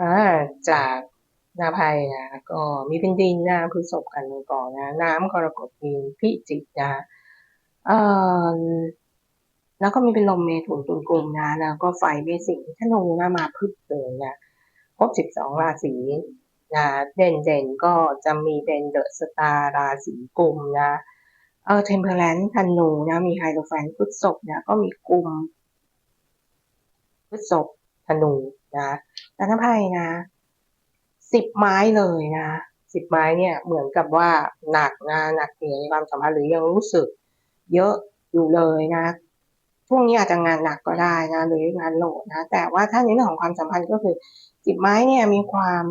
อ่าจากนาภัยนะก็มีเป็นดินนะพฤษภกันก่อนนะ น้ำกรกฎมีพิจิกนะเอ่อแล้วก็มีเป็นลมเมถุนตุลกลุ่มนะแล้วก็ไฟเมสิงธนูนะมาพึกเลยนะครบสิบสองราศีนะเด่นเด่นก็จะมีเป็นเดอะสตาร์ราศีกุมนะเออเทมเพลนธนูนะมีไฮโดรแฟนพฤษภนะก็มีกุมพฤษภธนู นะแต่ถ้าไพ่นะสิบไม้เลยนะสิบไม้เนี่ยเหมือนกับว่าหนักนะหนักเหนื่อยความสัมพันธ์หรือยังรู้สึก เยอะอยู่เลยนะช่วงนี้อาจจะงานหนักก็ได้นะหรืองานโหลดนะ แต่ว่าถ้าในเรื่องของความสัมพันธ์ก็คือสิบไม้เนี่ยมีความ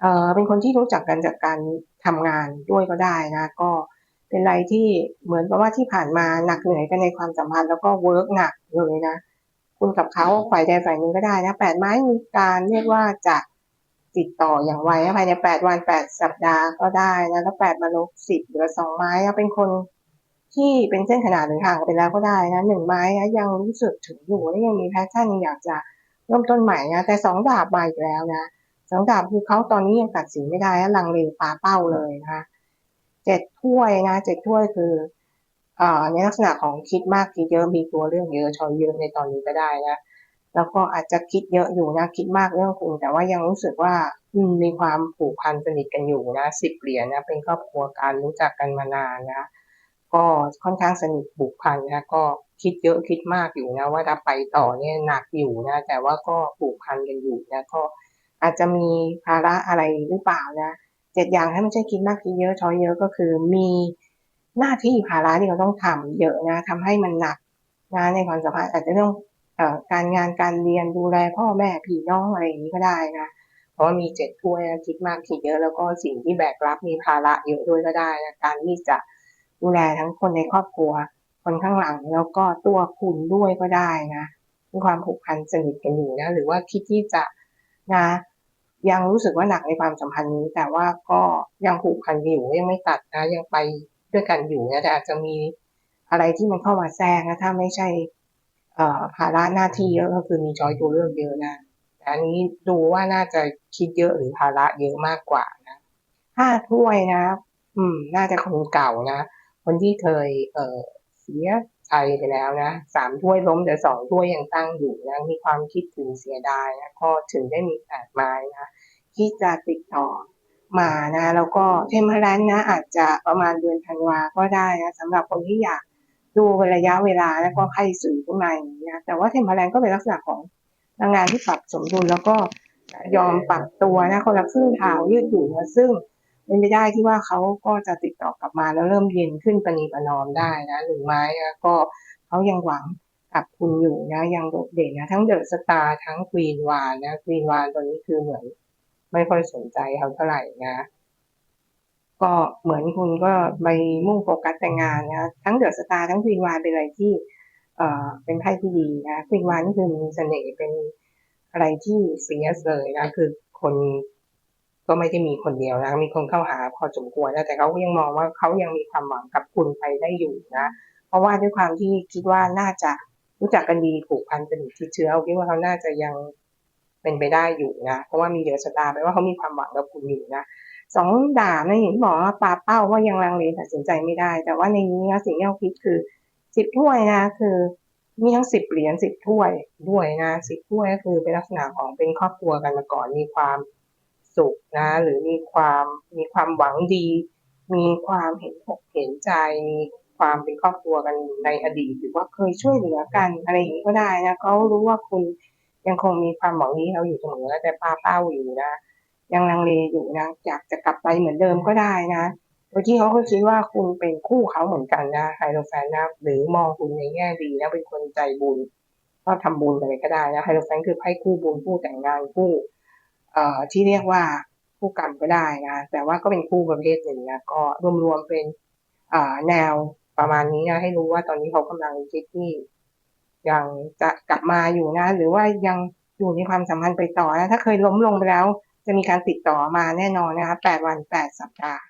เออเป็นคนที่รู้จักกันจากการทำงานด้วยก็ได้นะ ก็เป็นอะไรที่เหมือนกับว่าที่ผ่านมาหนักเหนื่อยกันในความสัมพันธ์แล้วก็เวิร์กหนักเลยนะ คุณกับเขาฝ่ายใดฝ่ายหนึ่งก็ได้นะแปดไม้มีการเรียกว่าจะติดต่ออย่างไวภายในแปดวันแปดสัปดาห์ก็ได้นะแล้วแปดมาลบสิบเหลือสองไม้เป็นคนที่เป็นเส้นขนาดหรือห่างไปแล้วก็ได้นะหนึ่งไม้นะยังรู้สึกถึงอยู่และยังมีแพชชั่นอยากจะเริ่มต้นใหม่นะแต่สองดาบมาอีกแล้วนะสองดาบคือเขาตอนนี้ยังตัดสินไม่ได้แล้วลังเลปาเป้าเลยนะคะเจ็ดถ้วยนะเจ็ดถ้วยคือ ในลักษณะของคิดมากคิดเยอะมีตัวเรื่องเยอะชอยเยอะในตอนนี้ก็ได้นะแล้วก็อาจจะคิดเยอะอยู่นะคิดมากเรื่องคุณแต่ว่ายังรู้สึกว่ามีความผูกพันสนิทกันอยู่นะสิบเหรียญนะเป็นครอบครัวการรู้จักกันมานานนะก็ค่อนข้างสนิทผูกพันนะก็คิดเยอะคิดมากอยู่นะ ว่าถ้าไปต่อเนี่ยหนักอยู่นะ แต่ว่าก็ผูกพันกันอยู่นะก็อาจจะมีภาระอะไรหรือเปล่านะเจ็ดอย่างให้ไม่ใช่คิดมากคิดเยอะช้อยเยอะก็คือมี หน้าที่ภาระที่เราต้องทำเยอะนะทำให้มันหนักนะในความสัมพันธ์อาจจะเรื่องการงานการเรียนดูแลพ่อแม่พี่น้องอะไรอย่างนี้ก็ได้นะเพราะว่ามีเจ็ดถ้วยคิดมากคิดเยอะแล้วก็สิ่งที่แบกรับมีภาระเยอะด้วยก็ได้นะการที่จะดูแลทั้งคนในครอบครัว คนข้างหลังแล้วก็ตัวคุณด้วยก็ได้นะมีความผูกพันสนิทกันอยู่นะหรือว่าคิดที่จะนะยังรู้สึกว่าหนักในความสัมพันธ์นี้ แต่ว่าก็ยังผูกพันอยู่ยังไม่ตัดนะยังไป ด้วยกันอยู่นะแต่อาจจะมีอะไรที่มันเข้ามาแทรกนะถ้าไม่ใช่ภาระหน้าที่เยอะก็คือมีจอยตัวเลือกเยอะนะแต่อันนี้ดูว่าน่าจะคิดเยอะหรือภาระเยอะมากกว่านะห้าถ้วยนะ อืม น่าจะคนเก่านะ คนที่เคย เอ่อเสียใจไปแล้วนะสามถ้วยล้มแต่สองถ้วยยังตั้งอยู่นะมีความคิดถึงเสียดายนะก็ถึงได้มีแปดไม้นะที่จะติดต่อ มานะแล้วก็เทมเพลนนะอาจจะประมาณเดือนธันวาก็ได้นะสำหรับคนที่อยากดูระยะเวลาแล้วก็ใครสื่อขึ้นมาอย่างนี้นะแต่ว่าเทมเพลนก็เป็นลักษณะของพลังงานที่ปรับสมดุลแล้วก็ยอมปรับตัวนะคนละครึ่งทางยืดหยุ่นนะซึ่งเป็นไปได้ที่ว่าเขาก็จะติดต่อกลับมาแล้วเริ่มเย็นขึ้นปณีประนอมได้นะหรือไม่ก็เขายังหวังกับคุณอยู่นะยังโดดเด่นนะทั้งเดอะสตาร์ทั้งควีนวานนะควีนวานตัวนี้คือเหมือน ไม่ค่อยสนใจเขาเท่าไหร่นะ ก็เหมือนคุณก็ไปมุ่งโฟกัสแต่งงานนะทั้งเดือะสตาร์ทั้งควีนวานเป็นอะไรที่ เอ่อเป็นไพ่ที่ดีนะควีนวานนี่คือมีเสน่ห์เป็นอะไรที่เสียเลยนะคือคนก็ไม่ได้มีคนเดียวนะ มีคนเข้าหาพอสมควรนะแต่เขายังมองว่าเขายังมีความหวังกับคุณไปได้อยู่นะ เพราะว่าด้วยความที่คิดว่าน่าจะรู้จักกันดีผูกพันสนิทชิดเชื้อาคิดว่าเขาน่าจะยัง เป็นไปได้อยู่นะ เพราะว่ามีเดือชะตาแปลว่าเขามีความหวังกับคุณอยู่นะสองดาบนะเห็นบอกว่าปาเป้าว่ายังลังเลตัดสินใจไม่ได้ แต่ว่าในนี้นะสิ่งที่เราคิดคือสิบถ้วยนะ คือมีทั้งสิบเหรียญสิบถ้วยด้วยนะสิบถ้วยก็คือเป็นลักษณะของเป็นครอบครัวกันมาก่อนมีความสุขนะ หรือมีความมีความหวังดี มีความเห็นอกเห็นใจมีความเป็นครอบครัวกันในอดีตหรือว่าเคยช่วยเหลือกันอะไรอย่างนี้ก็ได้นะเขารู้ว่าคุณ ยังคงมีความหวังนี้เราอยู่เสมอแต่ป้าเป้าอยู่นะ ยังลังเลอยู่นะอยากจะกลับไปเหมือนเดิมก็ได้นะโดยที่เขาก็คิดว่าคุณเป็นคู่เขาเหมือนกันนะไฮโลแฟนนะหรือมองคุณในแง่ดีแล้วเป็นคนใจบุญก็ทำบุญอะไรก็ได้นะไฮโลแฟนคือไพ่คู่บุญคู่แต่งงานคู่เอ่อที่เรียกว่าคู่กรรมก็ได้นะแต่ว่าก็เป็นคู่ประเภทหนึ่งนะก็รวมๆเป็นอ่าแนวประมาณนี้นะให้รู้ว่าตอนนี้เขากำลังคิดที่ ยังจะกลับมาอยู่นะหรือว่ายังอยู่ในความสัมพันธ์ไปต่อนะถ้าเคยล้มลงไปแล้ว จะมีการติดต่อมาแน่นอนนะคะแปดวันแปดสัปดาห์